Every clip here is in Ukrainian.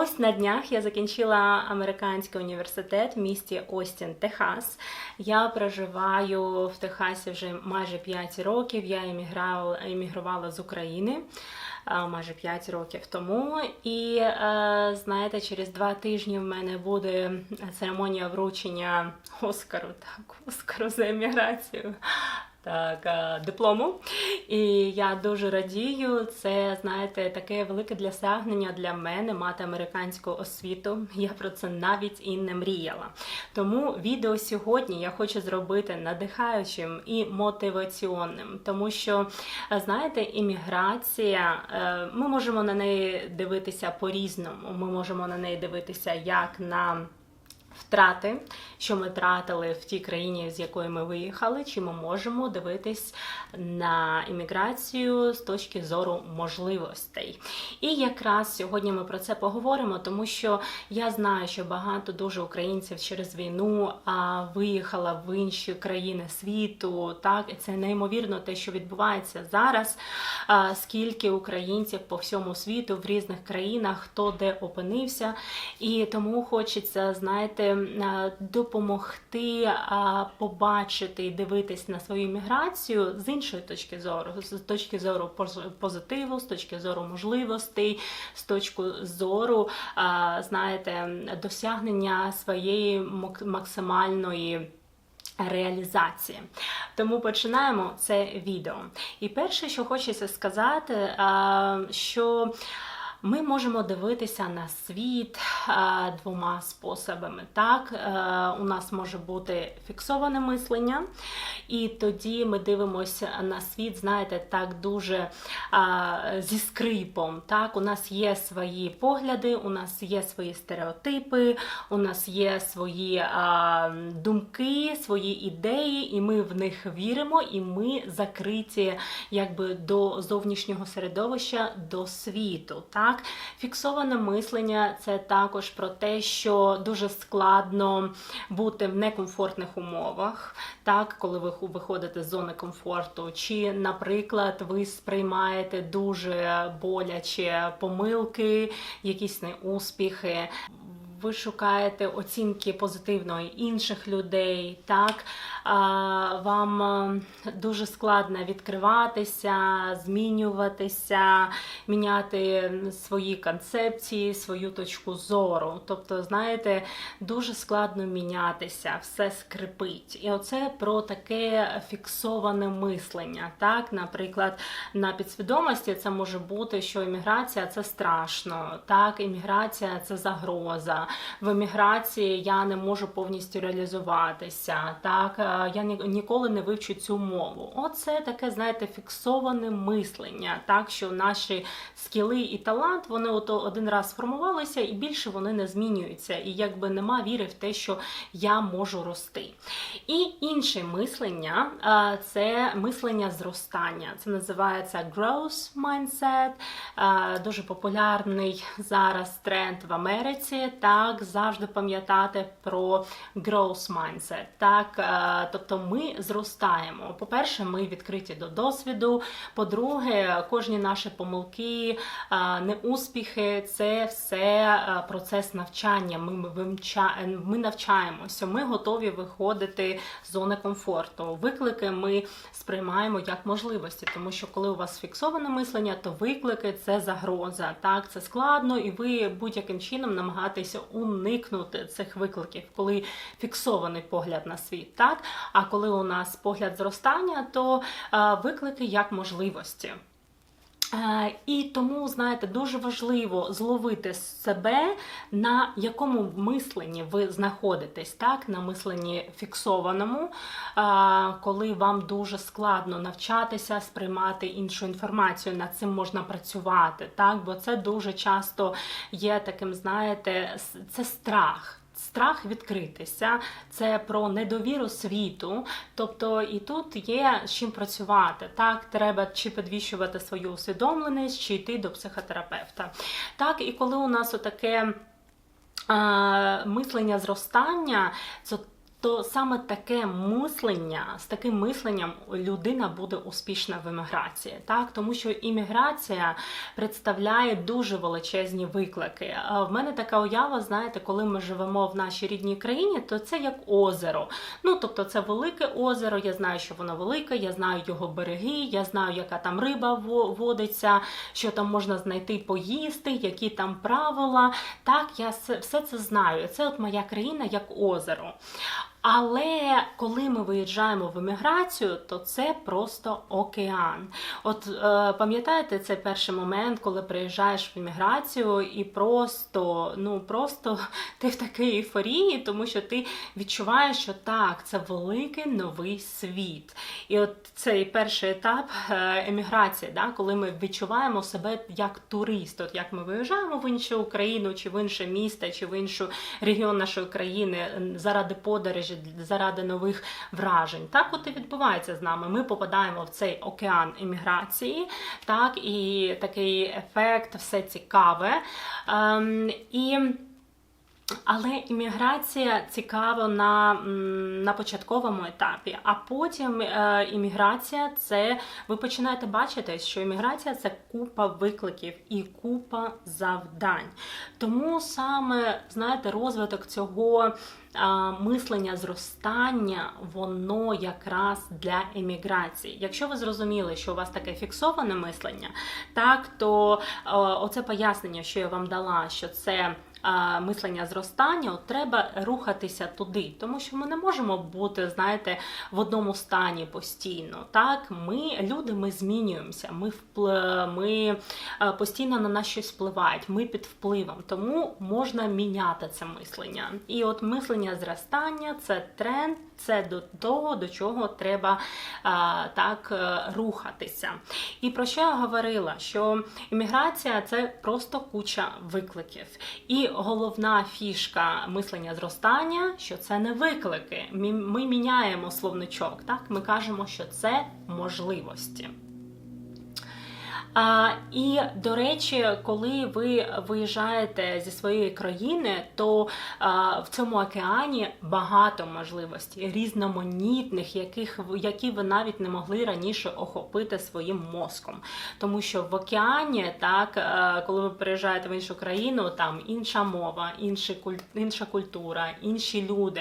ось на днях я закінчила американський університет в місті Остін, Техас. Я проживаю в Техасі вже майже 5 років. Я емігрувала, з України майже 5 років тому. І е, знаєте, через два тижні в мене буде церемонія вручення Оскару, так, Оскару за еміграцію. Так, е, диплому. І я дуже радію. Це, знаєте, таке велике досягнення для мене мати американську освіту. Я про це навіть і не мріяла. Тому відео сьогодні я хочу зробити надихаючим і мотиваційним, тому що, е, знаєте, імміграція, е, ми можемо на неї дивитися по-різному. Ми можемо на неї дивитися як на втрати, що ми тратили в тій країні, з якої ми виїхали, чи ми можемо дивитись на імміграцію з точки зору можливостей. І якраз сьогодні ми про це поговоримо, тому що я знаю, що багато дуже українців через війну а, виїхала в інші країни світу. Так, і це неймовірно те, що відбувається зараз. Скільки українців по всьому світу в різних країнах, хто де опинився, і тому хочеться, знаєте. Е, допомогти побачити і дивитись на свою міграцію з іншої точки зору, з точки зору позитиву, з точки зору можливостей, з точки зору, знаєте, досягнення своєї максимальної. Реалізації. Тому починаємо це відео. І перше, що хочеться сказати, що ми можемо дивитися на світ двома способами. Так, е, у нас може бути фіксоване мислення, і тоді ми дивимося на світ, знаєте, так дуже зі скрипом. Так, у нас є свої погляди, у нас є свої стереотипи, у нас є свої думки, свої ідеї, і ми в них віримо, і ми закриті якби до зовнішнього середовища, до світу. Так? Так, фіксоване мислення це також про те, що дуже складно бути в некомфортних умовах, так, коли ви виходите з зони комфорту, чи, наприклад, ви сприймаєте дуже боляче помилки, якісь неуспіхи? Ви шукаєте оцінки позитивної інших людей, так вам е, дуже складно відкриватися, змінюватися, міняти свої концепції, свою точку зору. Тобто, знаєте, дуже складно мінятися, все скрипить. І оце про таке фіксоване мислення. Так, Наприклад, на підсвідомості це може бути, що імміграція це страшно, так, імміграція це загроза в еміграції я не можу повністю реалізуватися. Так я ніколи не вивчу цю мову. Оце таке, знаєте, фіксоване мислення, так що наші скіли і талант вони ото один раз сформувалися, і більше вони не змінюються. І якби нема віри в те, що я можу рости. І інше мислення е, це мислення зростання. Це називається growth mindset, е, дуже популярний зараз тренд в Америці. Так, завжди пам'ятати про growth mindset. Так, е, тобто ми зростаємо. По-перше, ми відкриті до досвіду. По-друге, кожні наші помилки, неуспіхи це все процес навчання. Ми ми навчаємося, ми готові виходити з зони комфорту. Виклики ми сприймаємо як можливості, тому що коли у вас фіксоване мислення, то виклики це загроза. Так, це складно, і ви будь-яким чином намагаєтеся уникнути цих викликів, коли фіксований погляд на світ. Так? А коли у нас погляд зростання, то виклики як можливості. І тому, знаєте, дуже важливо зловити себе, на якому мисленні ви знаходитесь, так, на мисленні фіксованому, коли вам дуже складно навчатися, сприймати іншу інформацію, над цим можна працювати, так, бо це дуже часто є таким, знаєте, це страх страх відкритися, це про недовіру світу. Тобто і тут є з чим працювати. Так, треба чи підвищувати свою усвідомленість, чи йти до психотерапевта. Так, і коли у нас отаке. Мислення зростання, то саме таке мислення, з таким мисленням людина буде успішна в еміграції, так тому що імміграція представляє дуже величезні виклики. В мене така уява, знаєте, коли ми живемо в нашій рідній країні, то це як озеро. Ну тобто, це велике озеро. Я знаю, що воно велике, я знаю його береги, я знаю, яка там риба во- водиться, що там можна знайти поїсти, які там правила. Так, я все це знаю. Це от моя країна як озеро. Але коли ми виїжджаємо в еміграцію, то це просто океан. От е, пам'ятаєте цей перший момент, коли приїжджаєш в еміграцію, і просто, ну просто ти в такій ейфорії, тому що ти відчуваєш, що так, це великий новий світ. І от цей перший етап е, еміграції, да, коли ми відчуваємо себе як турист, от як ми виїжджаємо в іншу країну, чи в інше місто, чи в іншу регіон нашої країни заради подорожі, заради нових вражень. Так от і відбувається з нами. Ми попадаємо в цей океан еміграції, так і такий ефект, все цікаве. Ем, і але імміграція цікава на, на початковому етапі, а потім е, імміграція це ви починаєте бачити, що імміграція це купа викликів і купа завдань. Тому саме знаєте, розвиток цього. Мислення зростання, воно якраз для еміграції. Якщо ви зрозуміли, що у вас таке фіксоване мислення, так то оце пояснення, що я вам дала, що це мислення зростання, от треба рухатися туди, тому що ми не можемо бути, знаєте, в одному стані постійно. Так, ми люди, ми змінюємося, ми впл... ми постійно на нас щось впливають, ми під впливом, тому можна міняти це мислення. І от мислення зростання це тренд. Це до того, до чого треба а, так е, рухатися. І про що я говорила? Що імміграція це просто куча викликів. І головна фішка мислення зростання, що це не виклики. Ми, ми міняємо словничок. Так, ми кажемо, що це можливості. А, і до речі, коли ви виїжджаєте зі своєї країни, то а, в цьому океані багато можливостей, різноманітних, яких які ви навіть не могли раніше охопити своїм мозком. Тому що в океані, так, е, коли ви приїжджаєте в іншу країну, там інша мова, інша культура, інші люди.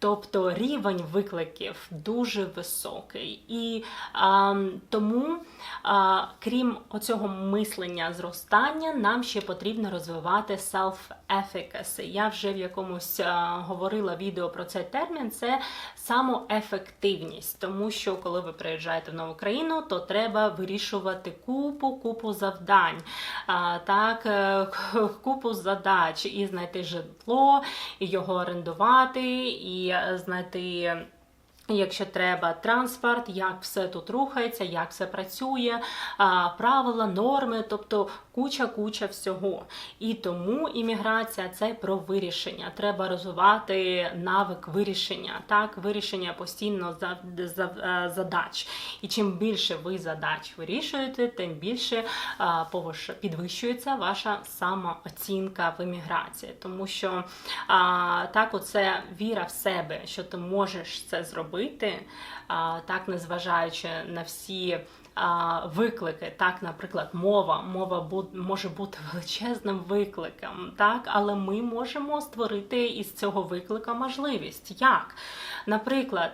Тобто рівень викликів дуже високий. І а, тому, а, крім оцього мислення зростання, нам ще потрібно розвивати self-efficacy. Я вже в якомусь а, говорила відео про цей термін. Це самоефективність, тому що коли ви приїжджаєте в нову країну, то треба вирішувати купу купу завдань, а, так, е, купу задач і знайти житло, і його орендувати, і е, знайти. Якщо треба транспорт, як все тут рухається, як все працює, правила, норми, тобто куча-куча всього. І тому імміграція це про вирішення. Треба розвивати навик вирішення, так, вирішення постійно е, задач. І чим більше ви задач вирішуєте, тим більше повиш- підвищується ваша самооцінка в імміграції. Тому що так, оце віра в себе, що ти можеш це зробити, так незважаючи на всі. Виклики, так, наприклад, мова. Мова може бути величезним викликом, так, але ми можемо створити із цього виклика можливість. Як? Наприклад,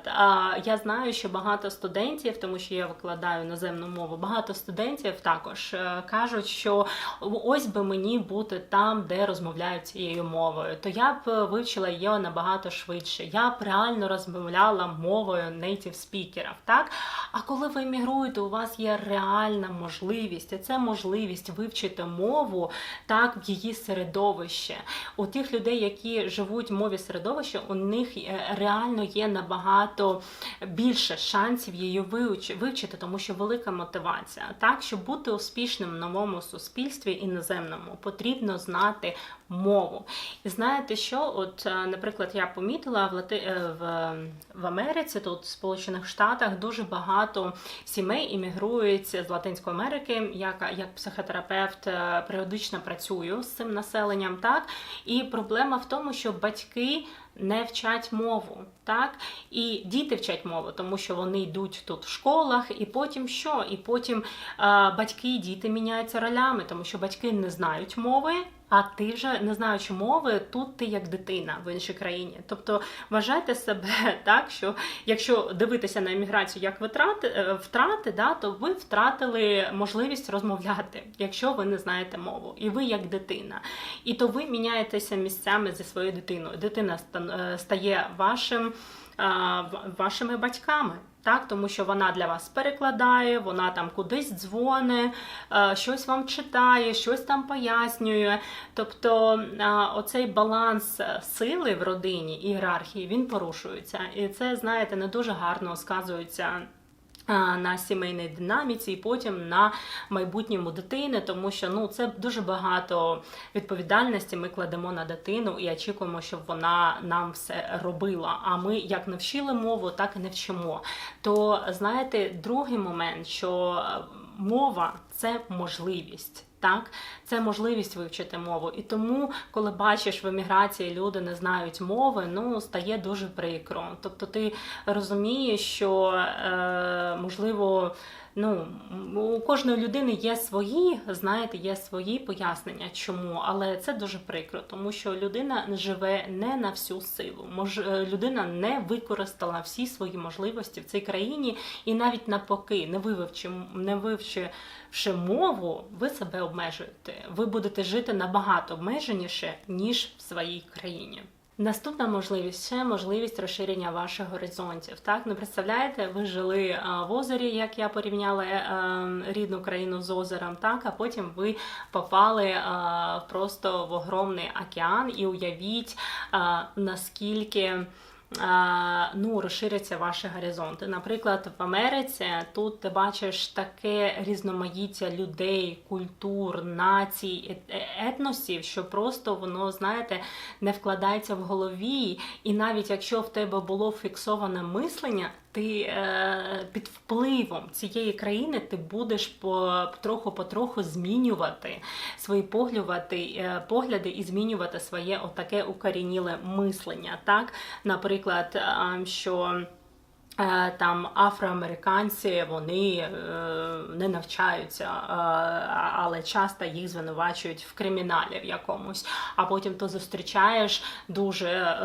я знаю, що багато студентів, тому що я викладаю іноземну мову, багато студентів також е, кажуть, що ось би мені бути там, де розмовляють цією мовою, то я б вивчила її набагато швидше. Я б реально розмовляла мовою native спікерів, так? А коли ви емігруєте, у вас є реальна можливість, і це можливість вивчити мову так в її середовище. У тих людей, які живуть в мові середовища, у них е, реально є набагато більше шансів її вивчити, тому що велика мотивація. Так, щоб бути успішним в новому суспільстві іноземному, потрібно знати мову. І знаєте що? От, е, наприклад, я помітила в Лати... е, в, в Америці, тут в Сполучених Штатах, дуже багато сімей іммігрують мігрують з Латинської Америки. Я як психотерапевт е, періодично працюю з цим населенням. Так і проблема в тому, що батьки. Не вчать мову, так і діти вчать мову, тому що вони йдуть тут в школах, і потім що? І потім е, батьки і діти міняються ролями, тому що батьки не знають мови, а ти вже не знаючи мови, тут ти як дитина в іншій країні. Тобто вважайте себе так, що якщо дивитися на еміграцію як витрати е, втрати, да, то ви втратили можливість розмовляти, якщо ви не знаєте мову, і ви як дитина. І то ви міняєтеся місцями зі своєю дитиною. Дитина е, стає вашим. Вашими батьками, так, тому що вона для вас перекладає, вона там кудись дзвоне, щось вам читає, щось там пояснює. Тобто оцей баланс сили в родині ієрархії він порушується. І це, знаєте, не дуже гарно сказується на сімейній динаміці, і потім на майбутньому дитини, тому що ну це дуже багато відповідальності. Ми кладемо на дитину і очікуємо, щоб вона нам все робила. А ми як не вчили мову, так і не вчимо. То знаєте, другий момент, що мова це можливість. Так, це можливість вивчити мову. І тому, коли бачиш в еміграції люди не знають мови, ну стає дуже прикро. Тобто, ти розумієш, що е, можливо. Ну, у кожної людини є свої, знаєте, є свої пояснення, чому, але це дуже прикро, тому що людина живе не на всю силу. Мож, е, людина не використала всі свої можливості в цій країні, і навіть навпаки, не вивчи, не вивчивши мову, ви себе обмежуєте. Ви будете жити набагато обмеженіше ніж в своїй країні. Наступна можливість ще можливість розширення ваших горизонтів. Так, не представляєте, ви жили в озері, як я порівняла е, рідну країну з озером, так, а потім ви попали просто в огромний океан і уявіть, наскільки ну, розширяться ваші горизонти. Наприклад, в Америці тут ти бачиш таке різноманіття людей, культур, націй, е, етносів, що просто воно, знаєте, не вкладається в голові. І навіть якщо в тебе було фіксоване мислення, ти е, під впливом цієї країни ти будеш потроху-потроху змінювати свої погляди, е, погляди і змінювати своє отаке укорініле мислення. Так, наприклад, е, що там афроамериканці вони е, не навчаються, е, але часто їх звинувачують в криміналі в якомусь. А потім ти зустрічаєш дуже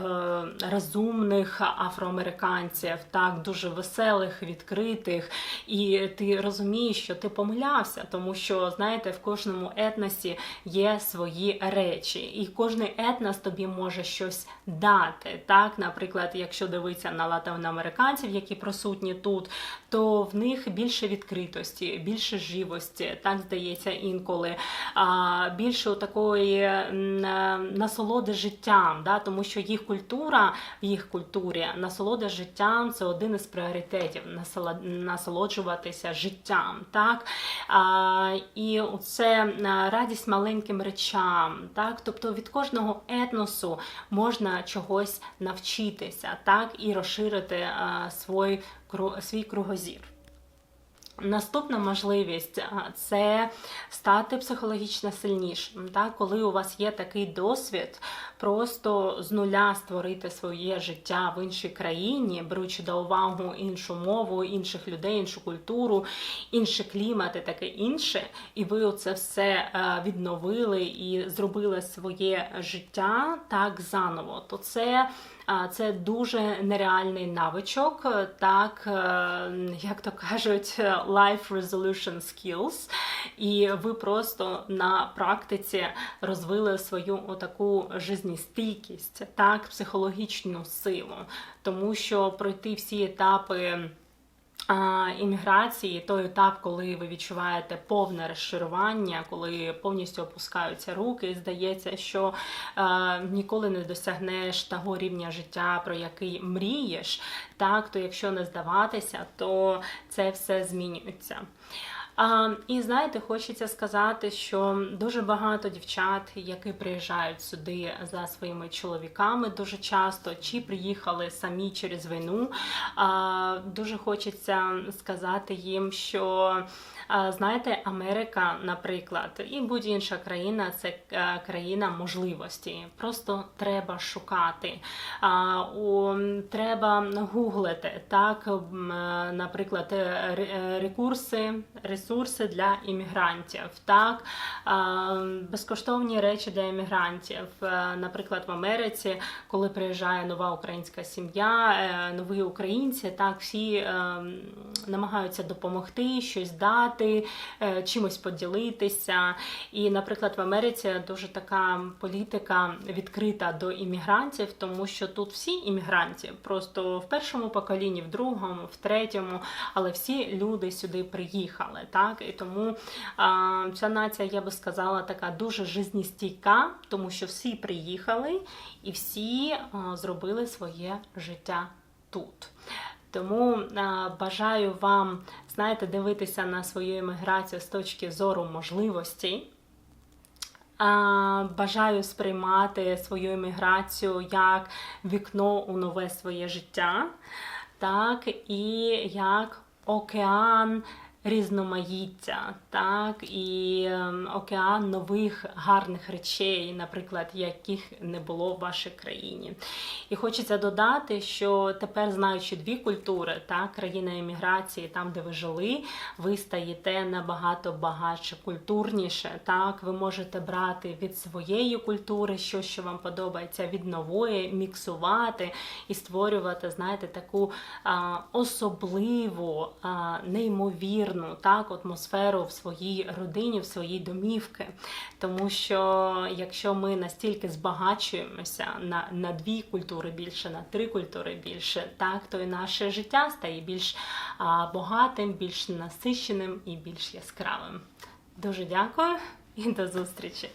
розумних афроамериканців, так дуже веселих, відкритих, і ти розумієш, що ти помилявся, тому що знаєте, в кожному етносі є свої речі, і кожний етнос тобі може щось дати. Так, наприклад, якщо дивитися на латиноамериканців, які присутні тут, то в них більше відкритості, більше живості, так здається інколи, більше такої насолоди життям, да, тому що їх культура, в їх культурі насолода життям це один із пріоритетів насолоджуватися життям. так, І це радість маленьким речам, так, тобто від кожного етносу можна чогось навчитися, так, і розширити а, свій, свій кругозір. Наступна можливість це стати психологічно сильнішим. Так? Коли у вас є такий досвід, просто з нуля створити своє життя в іншій країні, беручи до увагу іншу мову, інших людей, іншу культуру, інший клімат і таке інше, і ви це все е, відновили і зробили своє життя так заново, то це це дуже нереальний навичок, так е, як то кажуть, life resolution skills. І ви просто на практиці розвили свою отаку жизнестійкість, так, психологічну силу, тому що пройти всі етапи імміграції, той етап, коли ви відчуваєте повне розширування, коли повністю опускаються руки, і здається, що е, ніколи не досягнеш того рівня життя, про який мрієш, так то якщо не здаватися, то це все змінюється. А, і знаєте, хочеться сказати, що дуже багато дівчат, які приїжджають сюди за своїми чоловіками, дуже часто чи приїхали самі через війну. А, дуже хочеться сказати їм, що знаєте, Америка, наприклад, і будь-інша країна це е, країна можливості. Просто треба шукати. А, у, треба гуглити так, наприклад, е, рекурси, ресурси для іммігрантів, так, безкоштовні речі для іммігрантів. Е, Наприклад, в Америці, коли приїжджає нова українська сім'я, е, нові українці, так всі е, намагаються допомогти, щось дати, чимось поділитися. І, наприклад, в Америці дуже така політика відкрита до іммігрантів, тому що тут всі іммігранти, просто в першому поколінні, в другому, в третьому, але всі люди сюди приїхали. Так і тому а, ця нація, я би сказала, така дуже жизнестійка, тому що всі приїхали і всі а, зробили своє життя тут. Тому а, бажаю вам, знаєте, дивитися на свою імміграцію з точки зору можливостей. Бажаю сприймати свою імміграцію як вікно у нове своє життя, так і як океан різноманіття, так і ем, океан нових гарних речей, наприклад, яких не було в вашій країні. І хочеться додати, що тепер, знаючи дві культури, так, країна еміграції, там, де ви жили, ви стаєте набагато багатше, культурніше. Так, ви можете брати від своєї культури щось, що вам подобається, від нової, міксувати і створювати, знаєте, таку а, особливу, а, неймовірну так, атмосферу в своїй родині, в своїй домівки. Тому що якщо ми настільки збагачуємося на, на дві культури більше, на три культури більше, так, то і наше життя стає більш а, багатим, більш насиченим і більш яскравим. Дуже дякую і до зустрічі!